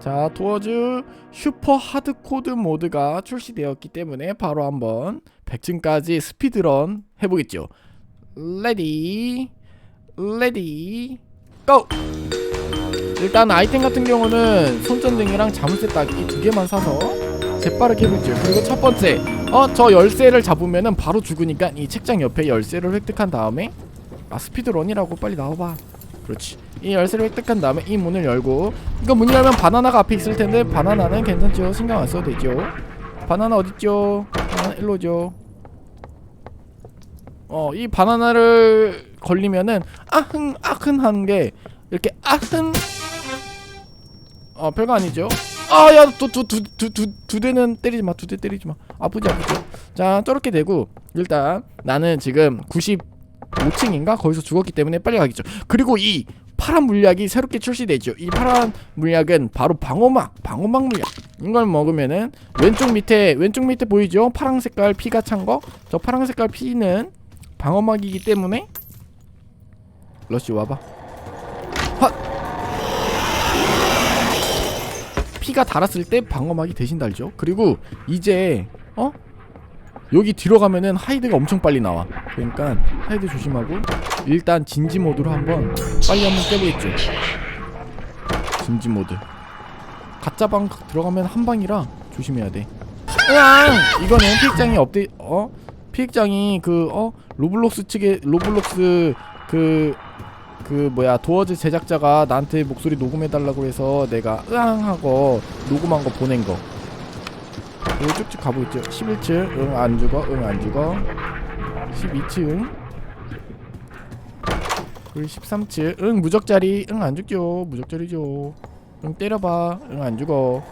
자, 도어즈 슈퍼 하드코드 모드가 출시되었기 때문에 바로 한번 100층까지 스피드런 해보겠죠. 레디, 레디, 고! 일단 아이템 같은 경우는 손전등이랑 자물쇠 따기 두 개만 사서 재빠르게 해보죠. 그리고 첫 번째, 어, 저 열쇠를 잡으면은 바로 죽으니까 이 책장 옆에 열쇠를 획득한 다음에 아 스피드런이라고 빨리 나와봐. 그렇지. 이 열쇠를 획득한 다음에 이 문을 열고 이거 문 열면 바나나가 앞에 있을 텐데 바나나는 괜찮죠. 신경 안 써도 되죠. 바나나 어딨죠? 바나나 일로죠. 어, 이 바나나를 걸리면은 아흥 아흥 하는 게 이렇게 아흥 어 별거 아니죠. 아야 또두두두두두 대는 때리지 마. 두 대 때리지 마. 아프지 아프죠. 자 저렇게 되고 일단 나는 지금 95층인가 거기서 죽었기 때문에 빨리 가겠죠. 그리고 이 파란 물약이 새롭게 출시되죠. 이 파란 물약은 바로 방어막, 방어막 물약. 이걸 먹으면은 왼쪽 밑에 왼쪽 밑에 보이죠? 파란 색깔 피가 찬 거. 저 파란 색깔 피는 방어막이기 때문에 러시 와봐. 헛. 피가 달았을 때 방어막이 대신 달죠. 그리고 이제 어 여기 들어가면은 하이드가 엄청 빨리 나와. 그러니까 하이드 조심하고 일단 진지 모드로 한번 빨리 한번 깨보겠죠. 진지 모드. 가짜 방 들어가면 한 방이라 조심해야 돼. 으앙! 이거는 피익장이 업데이 어 피익장이 그 어 로블록스 측에 로블록스 그그 뭐야 도어즈 제작자가 나한테 목소리 녹음해 달라고 해서 내가 으앙 하고 녹음한 거 보낸 거. 이거 쭉쭉 가보겠죠. 11층 응 안 죽어 응 안 죽어. 12층 그리고 13층 응 무적자리 응 안 죽죠 무적자리죠. 응 때려봐 응 안 죽어.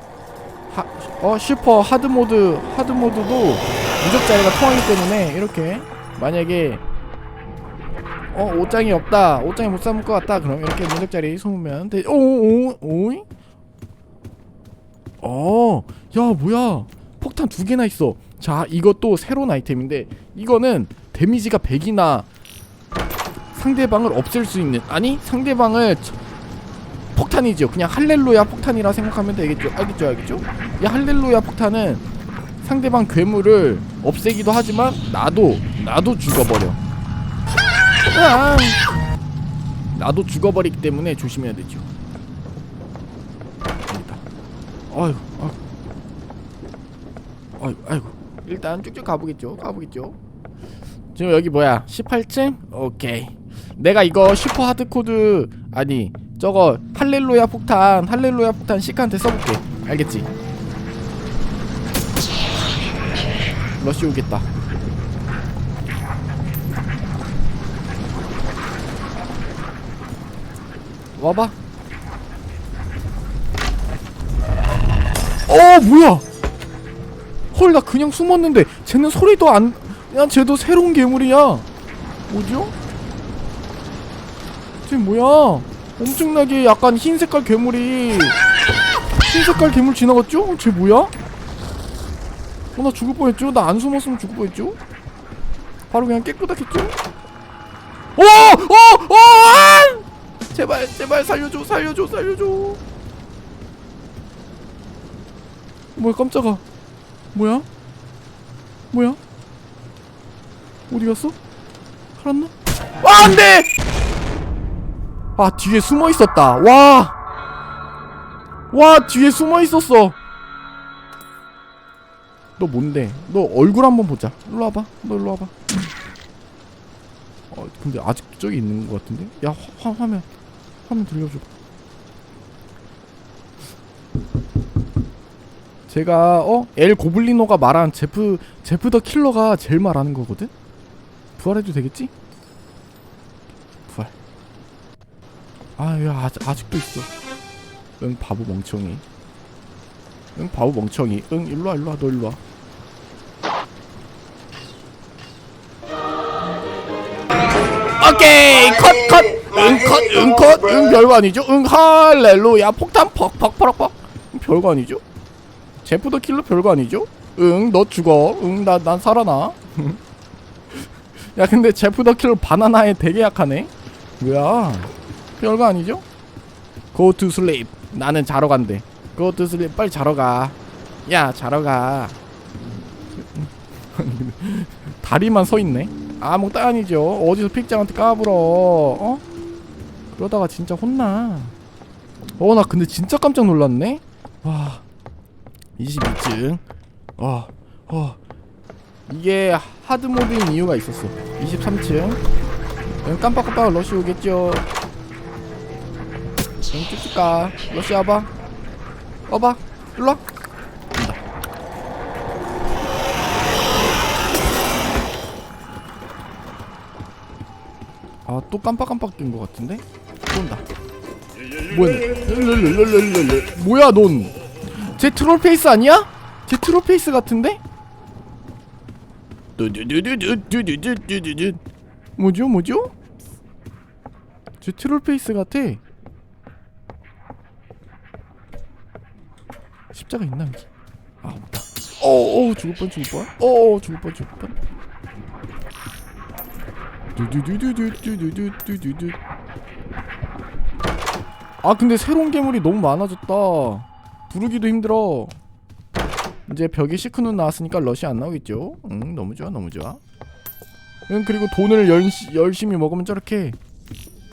하, 어 슈퍼 하드 모드 하드 모드도 무적자리가 통하기 때문에 이렇게 만약에 어 옷장이 없다 옷장이 못 삼을 것 같다 그럼 이렇게 무적자리 숨으면 돼 오오 오이 어야 뭐야 폭탄 두 개나 있어. 자 이것도 새로운 아이템인데 이거는 데미지가 100이나 상대방을 없앨 수 있는 아니 상대방을 저- 폭탄이죠 그냥 할렐루야 폭탄이라 생각하면 되겠죠. 알겠죠 알겠죠? 이 할렐루야 폭탄은 상대방 괴물을 없애기도 하지만 나도 나도 죽어버려. 으앙. 나도 죽어버리기 때문에 조심해야 되죠. 아유, 아유, 아유, 아이고. 일단 쭉쭉 가보겠죠. 가보겠죠. 지금 여기 뭐야? 18층? 오케이. 내가 이거 슈퍼 하드코드 아니 저거 할렐루야 폭탄 할렐루야 폭탄 시카한테 써볼게. 알겠지? 러시 오겠다. 와봐. 어 뭐야? 헐 나 그냥 숨었는데 쟤는 소리도 안. 야 쟤도 새로운 괴물이야. 뭐죠? 쟤 뭐야? 엄청나게 약간 흰 색깔 괴물이 흰 색깔 괴물 지나갔죠? 어, 쟤 뭐야? 어, 나 죽을 뻔했죠? 나 안 숨었으면 죽을 뻔했죠? 바로 그냥 깨끗하겠죠? 오! 오! 오! 아! 제발 제발 살려줘 살려줘 살려줘 뭐야 깜짝아 뭐야? 뭐야? 어디 갔어? 살았나? 아 안 돼! 아 뒤에 숨어 있었다. 와 와 뒤에 숨어 있었어. 너 뭔데? 너 얼굴 한번 보자. 일로 와봐. 너 일로 와봐. 어 근데 아직도 저기 있는 것 같은데? 야 화, 화면. 화면 들려줘. 제가 어? 엘 고블리노가 말한 제프 제프 더 킬러가 제일 말하는 거거든. 부활해도 되겠지? 부활. 아야 아직 아직도 있어. 응 바보 멍청이. 응 바보 멍청이. 응 일로 와 일로 와 너 일로 와. 오케이 컷컷 응컷 응컷 응 별거 아니죠 응 할렐루야 폭탄 퍽퍽퍽퍽 별거 아니죠 제프 더 킬러 별거 아니죠 응 너 죽어 응 나 난 살아나 야 근데 제프 더 킬러 바나나에 되게 약하네 뭐야 별거 아니죠 go to sleep 나는 자러 간대 그것도 슬리 빨리 자러 가. 야 자러 가. 다리만 서 있네. 아무것도 아니죠. 어디서 픽장한테 까불어. 어? 그러다가 진짜 혼나. 어 나 근데 진짜 깜짝 놀랐네. 와 22층. 와 와. 이게 하드 모드인 이유가 있었어. 23층. 응, 깜빡깜빡 러시 오겠죠. 응, 쭉쭉 가. 러시 와봐. 와봐. 일로 와. 간다. 아, 또 깜빡깜빡 뜬것 같은데? 랄랄랄랄랄랄. 뭐야, 넌? 제 트롤페이스 아니야? 제 트롤페이스 같은데? 뭐죠 뭐죠? 제 트롤페이스 같아 십자가 있나 여기? 아 없다 어어 죽을 뻔 죽을 뻔 어어 죽을 뻔 죽을 뻔 아 근데 새로운 괴물이 너무 많아졌다 부르기도 힘들어. 이제 벽에 시크눈 나왔으니까 러시 안 나오겠죠? 응 너무 좋아 너무 좋아. 응 그리고 돈을 열시, 열심히 먹으면 저렇게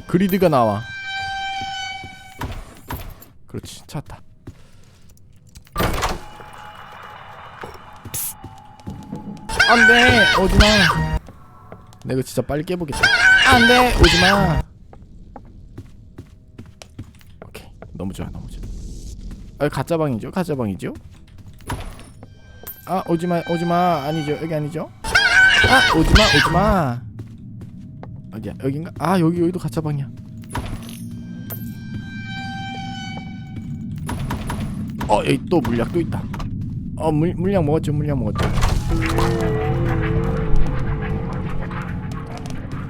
그리드가 나와. 그렇지 찾았다. 안돼 오지마 내가 진짜 빨리 깨보겠다 안돼 오지마 오케이 너무 좋아 너무 좋아 아 가짜 방이죠? 가짜 방이죠? 아 오지마 오지마. 아니죠. 여기 아니죠? 아 오지마 오지마. 어디야? 여긴가? 아 여기 여기도 가짜 방이야. 어 여기 또 물약 또 있다. 어 물, 물약 먹었죠 물약 먹었죠.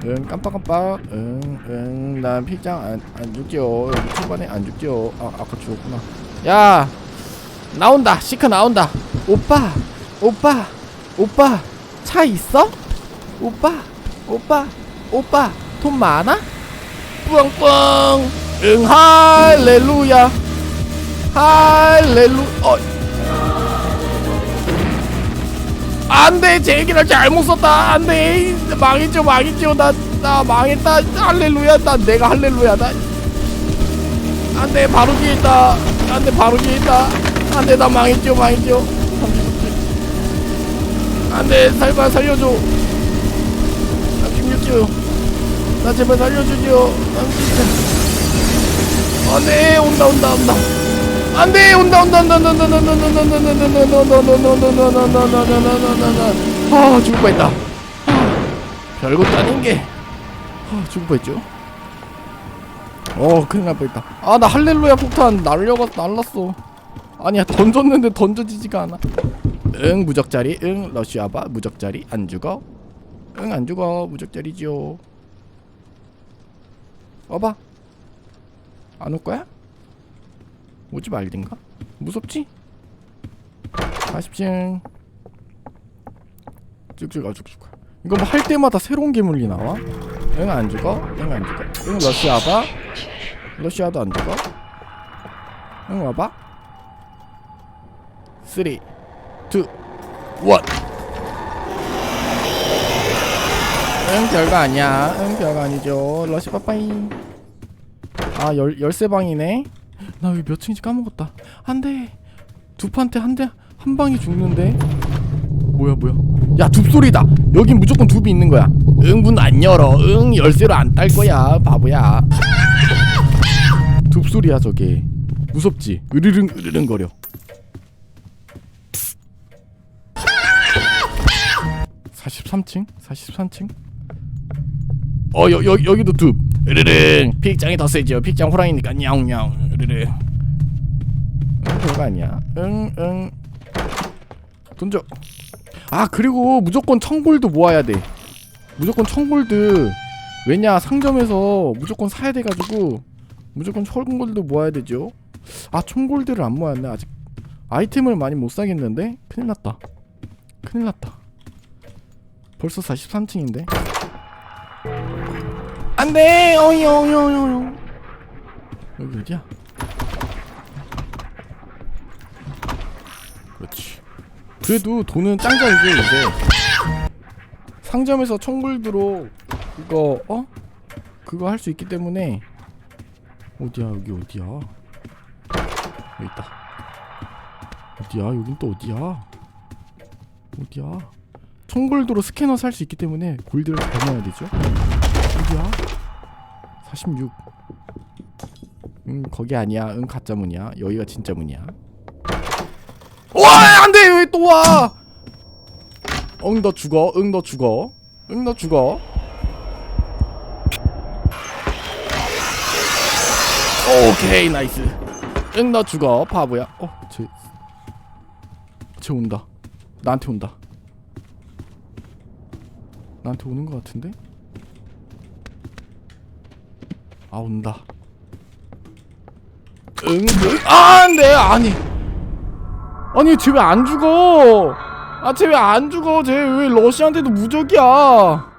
응 깜빡깜빡. 응응난 피장 안, 안 죽죠. 초반에 안 죽죠. 아 아까 죽었구나 야 나온다. 시크 나온다. 오빠 오빠 오빠 차 있어? 오빠 오빠 오빠 돈 많아? 뿡뿡 응 할렐루야. 할렐루 어 안돼 제 얘기를 잘못 썼다. 안돼. 망했죠 망했죠. 나, 나 망했다. 할렐루야. 나 내가 할렐루야. 나 안돼 바로 뒤에 있다 안돼 바로 뒤에 있다 안돼 나 망했죠 망했죠 안돼 살바 살려줘 36주 나 제발 살려주죠 안돼 온다 온다 온다 안돼 온다 온다 온다 온다 온다 온다 온다 온다 온다 온다 온다 온다 온다 온다 온다 아 죽을 뻔했다 별것도 아닌 게 아, 죽을 뻔했죠 어 큰일 날 뻔했다. 아 나 할렐루야 폭탄 날려가 날랐어. 아니야 던졌는데 던져지지가 않아. 응 무적자리. 응 러시아바. 무적자리. 안 죽어. 응 안 죽어. 무적자리지요. 와봐. 안 올 거야? 오지 말든가? 무섭지? 40층 쭉쭉 가 쭉쭉. 가 이거 뭐 할 때마다 새로운 괴물이 나와? 응안 죽어? 응안 죽어? 응 러시아바? 러시아도 안 죽어? 응 와봐. 3 2 1 응 별거 아니야. 응 별거 아니죠. 러시 빠빠이. 아 열, 열쇠방이네. 나 여기 몇 층인지 까먹었다. 안돼 둡한테 한 대 한 방이 죽는데. 뭐야 뭐야 야 둡소리다 여긴 무조건 둡이 있는 거야 응 문 안 열어 응 열쇠로 안 딸 거야 바보야 둡소리야 저게 무섭지 으르릉 으르릉 거려 (43층) (43층) 어, 여, 여, 여기도 둡. 으르릉. 픽장이 더 세죠. 픽장 호랑이니까 냐옹냐옹. 으르릉. 응, 별거 아니야. 응, 응. 던져. 아, 그리고 무조건 청골드 모아야 돼. 무조건 청골드. 왜냐, 상점에서 무조건 사야 돼가지고 무조건 청골드 모아야 되죠. 아, 청골드를 안 모았네. 아직 아이템을 많이 못 사겠는데? 큰일 났다. 큰일 났다. 벌써 43층인데? 안돼 어이 어이 어이 어이 여기 어디야 그래도 돈은 짱잘줘 이제. 상점에서 청불드로 그거 어? 그거 할 수 있기 때문에. 어디야 여기 어디야? 여기 있다. 어디야 여긴 또 어디야? 어디야? 청골드로 스캐너 살 수 있기 때문에 골드를 잘 모아야 되죠? 어디야? 46응 거기 아니야. 응 가짜 문이야. 여기가 진짜 문이야 와 안돼! 왜 또 와? 응 너 죽어. 응 너 죽어. 응 너 죽어. 오케이 나이스. 응 너 죽어 바보야. 어쟤쟤 온다. 나한테 온다. 나한테 오는 것 같은데? 아 온다. 응, 응. 아, 안돼! 아니 아니 쟤 왜 안 죽어? 아 쟤 왜 안 죽어? 쟤 왜 러시한테도 무적이야